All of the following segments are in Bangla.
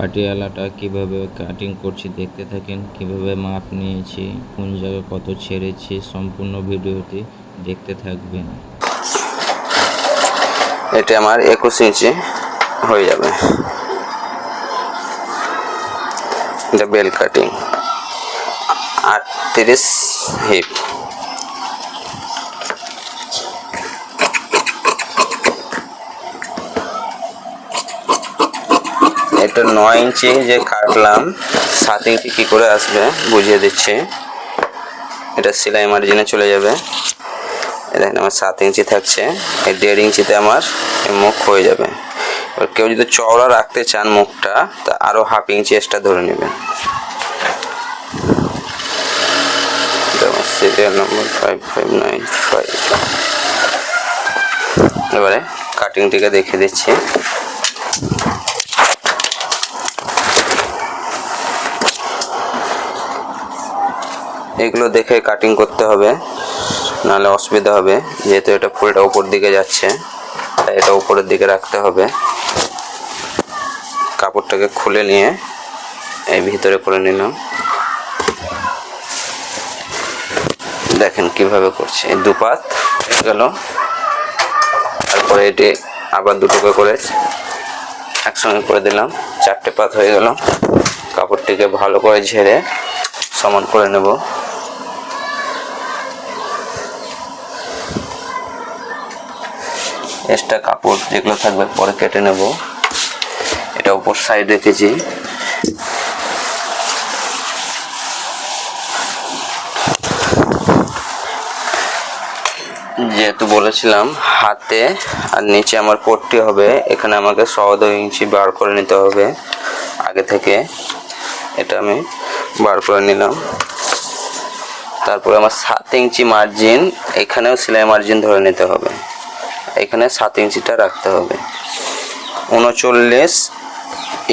পাটিয়ালাটা কীভাবে কাটিং করছি দেখতে থাকেন, কীভাবে মাপ নিয়েছি, কোন জায়গায় কত ছেড়েছি, সম্পূর্ণ ভিডিওটি দেখতে থাকবেন। এটা আমার একুশ ইঞ্চি হয়ে যাবে। এটা বেল কাটিং আটত্রিশ হিপ এটা নয় ইঞ্চি যে কাটলাম, সাত ইঞ্চি কী করে আসবে বুঝিয়ে দিচ্ছি। এটা সেলাই মার্জিনে চলে যাবে। দেখেন আমার সাত ইঞ্চি থাকছে, এই দেড় ইঞ্চিতে আমার মুখ হয়ে যাবে। এবার কেউ যদি চওড়া রাখতে চান মুখটা, তা আরও হাফ ইঞ্চি এক্সট্রা ধরে নেবেন serial number five five nine five এবারে কাটিংটিকে দেখে দিচ্ছি। এগুলো দেখে কাটিং করতে হবে, নাহলে অসুবিধা হবে। যেহেতু এটা ফুলটা উপর দিকে যাচ্ছে, তাই এটা উপরের দিকে রাখতে হবে। কাপড়টাকে খুলে নিয়ে এই ভিতরে করে নিলাম। দেখেন কীভাবে করছে। দুপাত গেল। তারপরে এটি আবার দুটোকে করে একসঙ্গে করে দিলাম। চারটে পাত হয়ে গেল। কাপড়টিকে ভালো করে ঝেড়ে সমান করে নেব। এক্সট্রা কাপড় যেগুলো থাকবে পরে কেটে নেব। এটা উপর সাইড রেখেছি। যেহেতু বলেছিলাম, হাতে আর নিচে আমার পট্টি হবে। এখানে আমাকে সদ ইঞ্চি বার করে নিতে হবে আগে থেকে। এটা আমি বার করে নিলাম। তারপরে আমার সাত ইঞ্চি মার্জিন এখানেও সেলাই মার্জিন ধরে নিতে হবে। এখানে সাত ইঞ্চিটা রাখতে হবে। উনচল্লিশ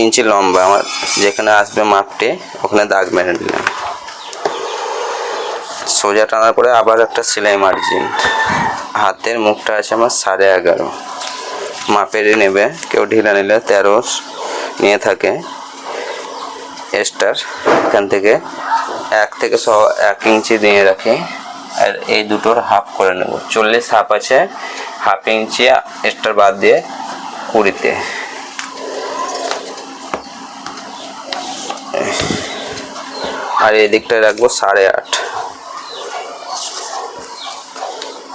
ইঞ্চি লম্বা আমার, যেখানে আসবে মাপটে, ওখানে দাগ মেরে নিলাম। সোজা টানার পরে আবার একটা সেলাই মার্জিন হাতের মুখটা আছে আমার সাড়ে এগারো। মাপেরই নেবে, কেউ ঢিলা নিলে তেরো নিয়ে থাকে। এস্টার, এখান থেকে এক থেকে ছ, এক ইঞ্চি দিয়ে রাখি। আর এই দুটোর হাফ করে নেব। চল্লিশ হাফ আছে হাফ ইঞ্চি এক্সট্রা বাদ দিয়ে কুড়িতে। আর এই দিকটায় রাখব সাড়ে আট।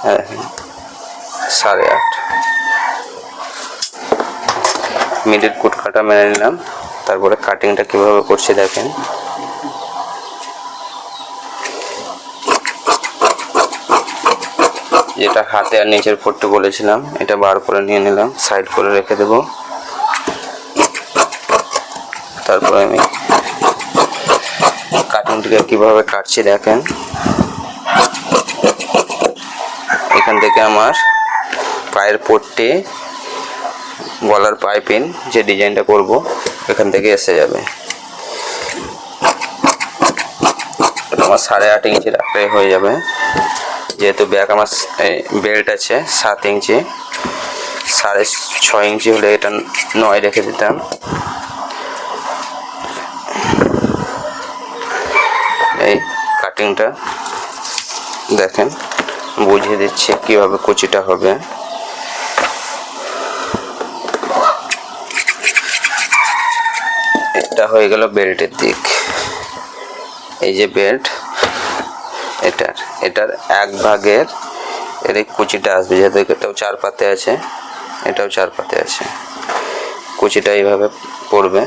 হ্যাঁ সাড়ে আট। মিডিল কুটকাটা মেনে নিলাম। তারপরে কাটিংটা কীভাবে করছি দেখেন। যেটা হাতে আর নিচের পট্টি বলেছিলাম, এটা বার করে নিয়ে নিলাম সাইড করে রেখে দেব। তারপরে আমি কার্টুনটিকে কীভাবে কাটছি দেখেন। এখান থেকে আমার পায়ের পট্টি গলার পাইপিং যে ডিজাইনটা করব, এখান থেকে এসে যাবে। আমার সাড়ে আট ইঞ্চি রাখলে হয়ে যাবে। যেহেতু ব্যাগ আমার বেল্ট আছে, সাত ইঞ্চি। সাড়ে ছয় ইঞ্চি হলে এটা নয় রেখে দিতাম। এই কাটিংটা দেখেন, বুঝিয়ে দিচ্ছি কীভাবে কুচিটা হবে। এটা হয়ে গেল বেল্টের দিক। এই যে বেল্ট এটার এটার এক ভাগের, এর এই কুচিটা আসবে, যেহেতু এটাও চার পাতে আছে, এটাও চার পাতে আছে। কুচিটা এইভাবে পড়বে।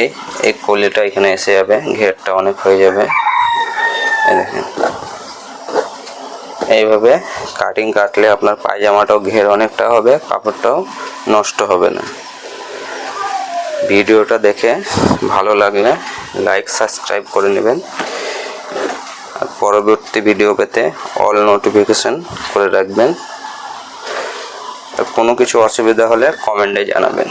এই এই কলিটা এখানে এসে যাবে, ঘেরটা অনেক হয়ে যাবে। দেখেন। এইভাবে কাটিং কাটলে আপনার পায়জামাটাও ঘের অনেকটা হবে, কাপড়টাও নষ্ট হবে না। ভিডিওটা দেখে ভালো লাগলে লাইক সাবস্ক্রাইব করে নেবেন। আর পরবর্তী ভিডিও পেতে অল নোটিফিকেশন করে রাখবেন। কোনো কিছু অসুবিধা হলে কমেন্টে জানাবেন।